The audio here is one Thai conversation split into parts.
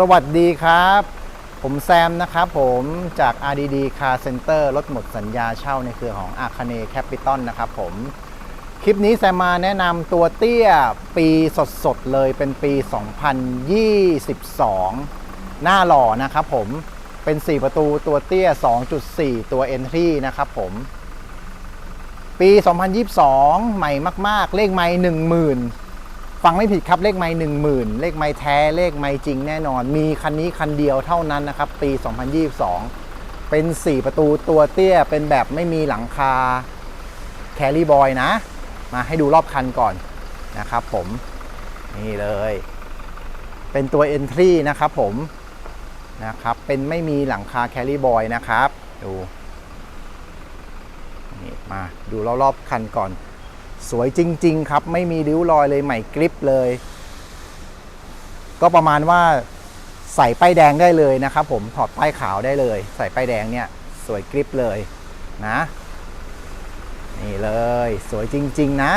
สวัสดีครับ ผมแซมนะครับผมจาก RDD Car Center รถหมดสัญญาเช่าในเครือของอาคเนแคปิตอลนะครับผม คลิปนี้แซมมาแนะนำตัวเตี้ยปีสดๆเลยเป็นปี 2022 หน้าหล่อนะครับผมเป็น 4 ประตูตัวเตี้ย 2.4 ตัว Entry นะครับผม ปี 2022 ใหม่มาก ๆ เลขไม่10,000 ฟังไม่ผิดครับเลขไม่10,000เลขไม่แท้เลขไม่จริงแน่นอน มีคันนี้คันเดียวเท่านั้นนะครับ ปี 2022 เป็น 4 ประตูตัวเตี้ยเป็นแบบไม่มีหลังคาแคลรี่บอยนะ มาให้ดูรอบคันก่อนนะครับผม นี่เลย เป็นตัว Entry นะครับผมนะครับ เป็นไม่มีหลังคาแคลรี่บอยนะครับ ดูนี่มาดูรอบๆคันก่อน สวยจริง ๆ ครับ ไม่มีริ้วรอยเลยใหม่กริปเลย ก็ประมาณว่าใส่ป้ายแดงได้เลยนะครับ ผมถอดป้ายขาวได้เลย ใส่ป้ายแดงเนี่ยสวยกริปเลยนะ นี่เลยสวยจริง ๆ นะ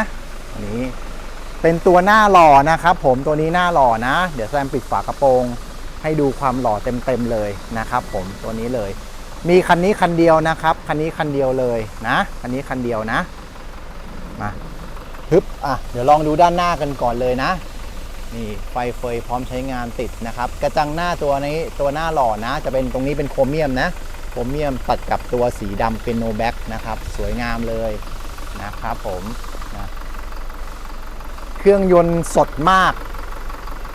อันนี้เป็นตัวหน้าหล่อนะครับ ผมตัวนี้หน้าหล่อนะ เดี๋ยวแซมปิดฝากระโปรง ให้ดูความหล่อเต็มๆเลยนะครับ ผมตัวนี้เลย มีคันนี้คันเดียวนะครับ คันนี้คันเดียวเลยนะ คันนี้คันเดียวนะมา ฮึบอะเดี๋ยวลองดูด้านหน้ากันก่อนเลยนะ นี่ไฟเฟยพร้อมใช้งานติดนะครับ กระจังหน้าตัวนี้ตัวหน้าหล่อนะ จะเป็นตรงนี้เป็นโครเมียมนะ โครเมียมตัดกับตัวสีดำเป็นโนแบ็กนะครับ สวยงามเลยนะครับผมนะเครื่องยนต์สดมาก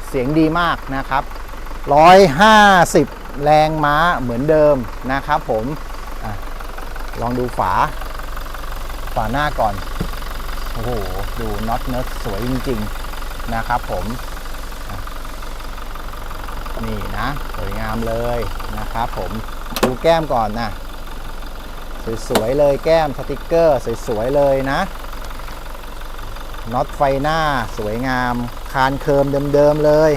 เสียงดีมากนะครับ 150 แรงม้าเหมือนเดิมนะครับผมอลองดูฝา ฝาหน้าก่อน โอ้โห ดูน็อตเนิร์ดสวยจริง ๆ นะครับผม นี่นะ สวยงามเลยนะครับผม ดูแก้มก่อนนะ สวย ๆ เลยแก้มสติกเกอร์ สวย ๆ เลยนะ น็อตไฟหน้าสวยงาม คานเคิมเดิม ๆ เลย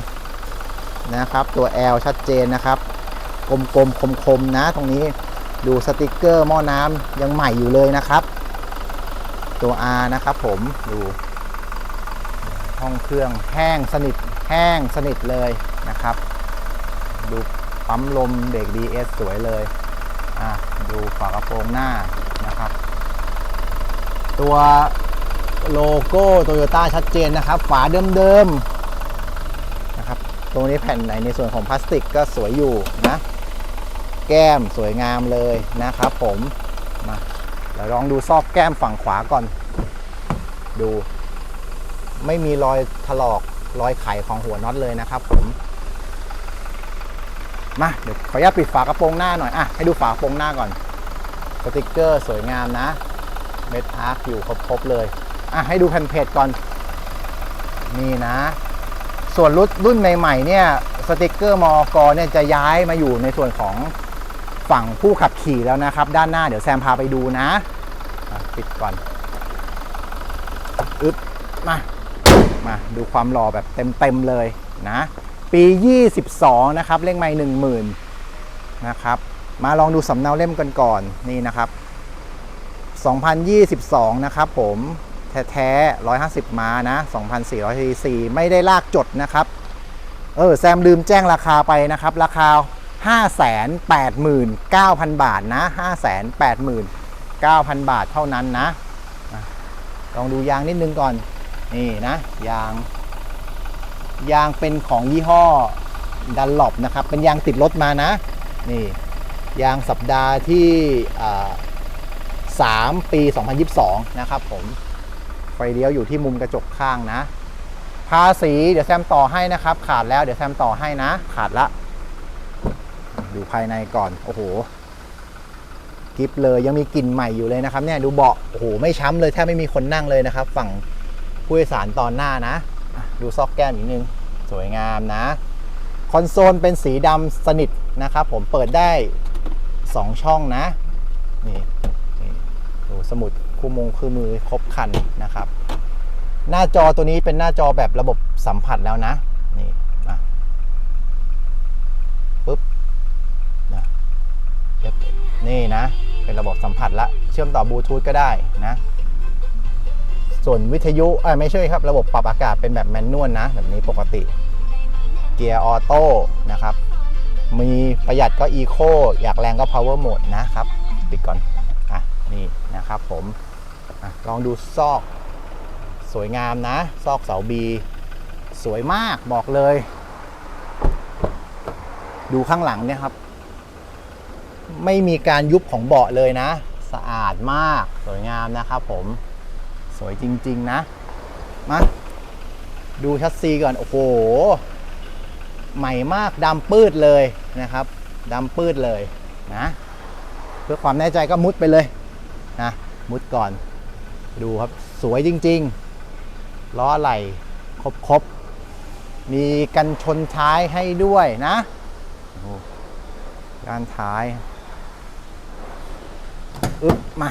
นะครับ ตัว L ชัดเจนนะครับ กลมๆ คมๆ นะ ตรงนี้ ดูสติกเกอร์หม้อน้ำยังใหม่อยู่เลยนะครับ ตัว R นะครับผมดูห้องเครื่องแห้งสนิทแห้งสนิทเลยนะครับ ดูปั๊มลมเบรก DS สวยเลยอะดูฝากระโปรงหน้านะครับ ตัวโลโก้โตโยต้าชัดเจนนะครับ ฝาเดิมๆนะครับตรงนี้แผ่นไหนในส่วนของพลาสติกก็สวยอยู่นะ แก้มสวยงามเลยนะครับผมมา เดี๋ยวลองดูซอกแก้มฝั่งขวาก่อน ดู ไม่มีรอยถลอกรอยไขของหัวน็อตเลยนะครับผม มาเดี๋ยวขออนุญาตปิดฝากระโปรงหน้าหน่อยอะให้ดูฝากระโปรงหน้าก่อนสติกเกอร์สวยงามนะเม็ดอาร์คอยู่ครบๆเลยอะให้ดูแผ่นเพจก่อนนี่นะ ส่วนรุ่นรุ่นใหม่ๆเนี่ยสติกเกอร์มอกเนี่ยจะย้ายมาอยู่ในส่วนของ ฝั่งผู้ขับขี่แล้วนะครับ ด้านหน้าเดี๋ยวแซมพาไปดูนะปิดก่อนอึ๊บมามาดูความหล่อแบบเต็มๆเลยนะ ปี 22 นะครับ เลขไม่10,000นะครับ มาลองดูสำเนาเล่มกันก่อนนี่นะครับ 2022 นะครับผมแท้ๆ150 ม้านะ 2,400 cc ไม่ได้ลากจดนะครับ เออ แซมลืมแจ้งราคาไปนะครับ ราคา 589,000 บาทนะ 589,000 บาทเท่านั้นนะ ลองดูยางนิดนึงก่อน นี่นะ ยาง ยางเป็นของยี่ห้อดันหลบนะครับ เป็นยางติดรถมานะ นี่ ยางสัปดาห์ที่อ่า3ปี 2022 นะครับผม ไฟเลี้ยวอยู่ที่มุมกระจกข้างนะ ภาษีเดี๋ยวแซมต่อให้นะครับ ขาดแล้วเดี๋ยวแซมต่อให้นะ ขาดละ ดูภายในก่อนโอ้โหกิฟเลยยังมีกลิ่นใหม่อยู่เลยนะครับเนี่ยดูเบาะโอ้โหไม่ช้ำเลยแทบไม่มีคนนั่งเลยนะครับ ฝั่งผู้โดยสารตอนหน้านะ ดูซอกแก้มอีกนึง สวยงามนะ คอนโซลเป็นสีดำสนิทนะครับ ผมเปิดได้ 2 ช่องนะนี่นี่ดูสมุดคู่มงคู่มือครบคันนะครับ หน้าจอตัวนี้เป็นหน้าจอแบบระบบสัมผัสแล้วนะนี่อะปุ๊บนะ นี่นะ เป็นระบบสัมผัสละ เชื่อมต่อบลูทูธก็ได้นะ ส่วนวิทยุอ้ยไม่ใช่ครับ ระบบปรับอากาศเป็นแบบแมนนวลนะ แบบนี้ปกติ เกียร์ออโต้นะครับ มีประหยัดก็อีโคอยากแรงก็ power mode นะครับ ปิดก่อน อะ นี่นะครับผมอลองดูซอก สวยงามนะ ซอกเสาบีสวยมากบอกเลย ดูข้างหลังเนี่ยครับ ไม่มีการยุบของเบาะเลยนะ สะอาดมากสวยงามนะครับผมสวยจริง ๆ นะ มาดูชัดซีก่อน โอ้โห ใหม่มากดำปืดเลยนะครับดำปืดเลยนะ เพื่อความแน่ใจก็มุดไปเลยนะมุดก่อน ดูครับสวยจริง ๆ ล้อไหล่ครบๆ มีกันชนท้ายให้ด้วยนะโอ้โหด้านท้าย มา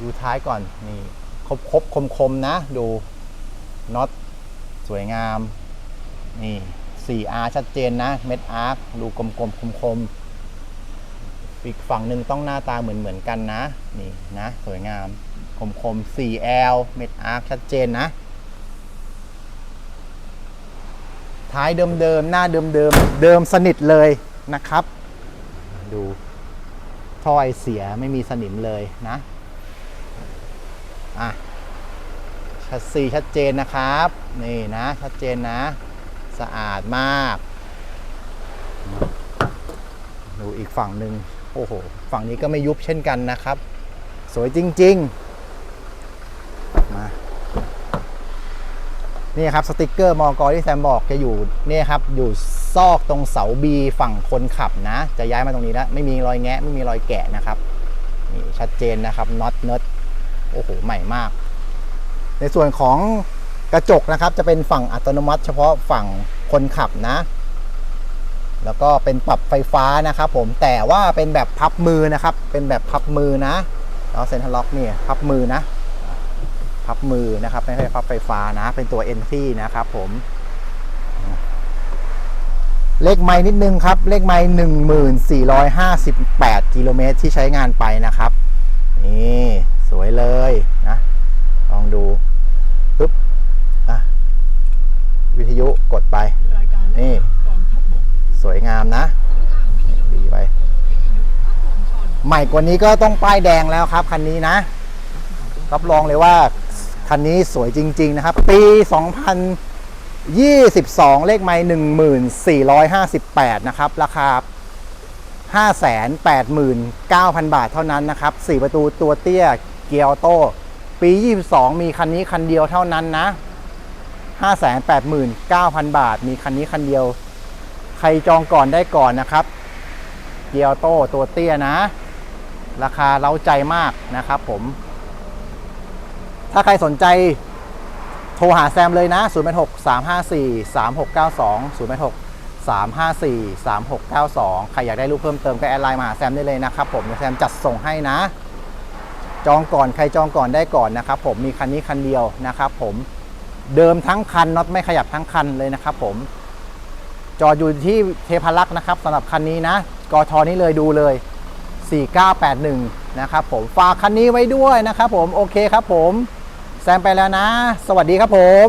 ดูท้ายก่อนนี่ครบๆคมๆนะ ดูน็อตสวยงาม นี่ 4R ชัดเจนนะ เม็ดอาร์คดูกลมๆคมๆอีกฝั่งหนึ่งต้องหน้าตาเหมือนเหมือนกันนะ นี่นะ สวยงาม คมๆ 4L เม็ดอาร์คชัดเจนนะ ท้ายเดิมๆ หน้าเดิมๆ เดิมสนิทเลยนะครับ ดู ถ้อยเสียไม่มีสนิมเลยนะอะชัดซีชัดเจนนะครับ นี่นะ ชัดเจนนะ สะอาดมาก ดูอีกฝั่งหนึ่งโอ้โห ฝั่งนี้ก็ไม่ยุบเช่นกันนะครับ สวยจริง ๆ มา นี่ครับสติกเกอร์มอกอที่แซมบอกจะอยู่เนี่ยครับอยู่ซอกตรงเสาบีฝั่งคนขับนะ จะย้ายมาตรงนี้แล้วไม่มีรอยแงะไม่มีรอยแกะนะครับนี่ชัดเจนนะครับน็อตเนิร์ดโอ้โหใหม่มาก ในส่วนของกระจกนะครับจะเป็นฝั่งอัตโนมัติ เฉพาะฝั่งคนขับนะ แล้วก็เป็นปรับไฟฟ้านะครับผมแต่ว่าเป็นแบบพับมือนะครับ เป็นแบบพับมือนะแล้วเซ็นทรัลล็อกนี่พับมือนะ พับมือนะครับไม่ใช่พับไฟฟ้านะ เป็นตัว n ที่นะครับผม เลขไม้นิดนึงครับ เลขไม้หนึ่งหมื่นสี่ร้อยห้าสิบแปดกิโลเมตรที่ใช้งานไปนะครับ นี่สวยเลยนะ ลองดูปึ๊บอะวิทยุกดไป นี่ สวยงามนะดีไปใหม่กว่านี้ก็ต้องป้ายแดงแล้วครับ คันนี้นะ รับรองเลยว่า คันนี้สวยจริง ๆ นะครับ ปี 2022 เลขไม่1458 นะครับ ราคา 589,000 บาทเท่านั้นนะครับ 4 ประตูตัวเตี้ยเกียร์ออโต้ปี 22 มีคันนี้คันเดียวเท่านั้นนะ 589,000 บาท มีคันนี้คันเดียว ใครจองก่อนได้ก่อนนะครับ เกียร์ออโต้ตัวเตี้ยนะ ราคาเล้าใจมากนะครับผม ถ้าใครสนใจโทรหาแซมเลยนะ 0 6 3 5 4 3 6 9 2 0 6 3 5 4 3 6 9 2 ใครอยากได้รูปเพิ่มเติมก็แอดไลน์มาหาแซมได้เลยนะครับผมแซมจัดส่งให้นะ จองก่อนใครจองก่อนได้ก่อนนะครับผมมีคันนี้คันเดียวนะครับผมเดิมทั้งคันน็อตไม่ขยับทั้งคันเลยนะครับผมจอดอยู่ที่เทพารักษ์นะครับสำหรับคันนี้นะกทนี้เลยดูเลย 4981 นะครับผมฝากคันนี้ไว้ด้วยนะครับผมโอเคครับผม แซมไปแล้วนะ สวัสดีครับผม